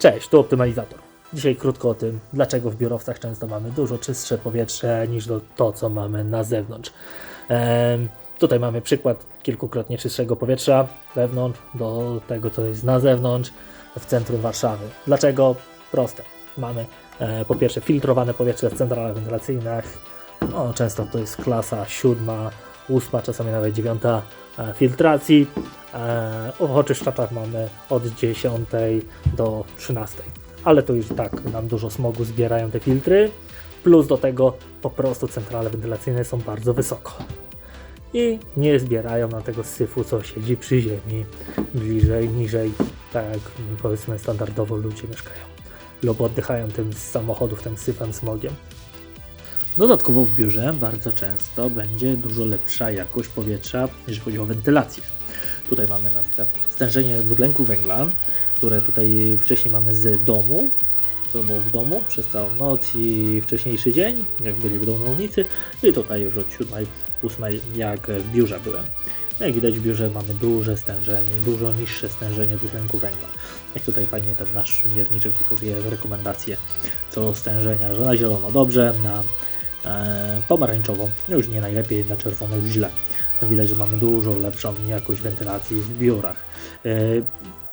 Cześć, tu optymalizator. Dzisiaj krótko o tym, dlaczego w biurowcach często mamy dużo czystsze powietrze niż to, co mamy na zewnątrz. Em, tutaj mamy przykład kilkukrotnie czystszego powietrza wewnątrz do tego, co jest na zewnątrz w centrum Warszawy. Dlaczego? Proste. Mamy e, po pierwsze filtrowane powietrze w centralach wentylacyjnych. No, często to jest klasa siódma, ósma, czasami nawet dziewiąta e, filtracji. E, oczyszczaczach mamy od 10 do 13. Ale to już tak nam dużo smogu zbierają te filtry. Plus do tego po prostu centrale wentylacyjne są bardzo wysoko. I nie zbierają nam tego syfu, co siedzi przy ziemi, bliżej, niżej, tak jak powiedzmy standardowo ludzie mieszkają. Lub oddychają tym z samochodów, tym syfem, smogiem. Dodatkowo w biurze bardzo często będzie dużo lepsza jakość powietrza, jeżeli chodzi o wentylację. Tutaj mamy na przykład stężenie dwutlenku węgla, które tutaj wcześniej mamy z domu, to było w domu przez całą noc i wcześniejszy dzień, jak byli w domownicy, i tutaj już od 7, 8, jak w biurze byłem. No Jak widać w biurze mamy duże stężenie, dużo niższe stężenie dwutlenku węgla. Jak tutaj fajnie ten nasz mierniczek pokazuje rekomendacje co do stężenia, że na zielono dobrze, na e, pomarańczowo już nie najlepiej, na czerwono już źle. Widać, że mamy dużo lepszą jakość wentylacji w biurach. E,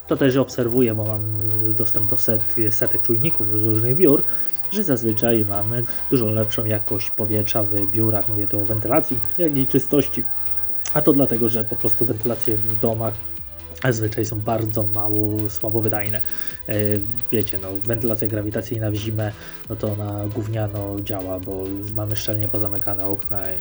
To też obserwuję, bo mam dostęp do set, setek czujników z różnych biur, że zazwyczaj mamy dużo lepszą jakość powietrza w biurach, mówię tu o wentylacji, jak i czystości. A to dlatego, że po prostu wentylacje w domach zazwyczaj są bardzo mało, słabo wydajne. E, Wiecie, no, wentylacja grawitacyjna w zimę, no to ona gówniano działa, bo mamy szczelnie pozamykane okna i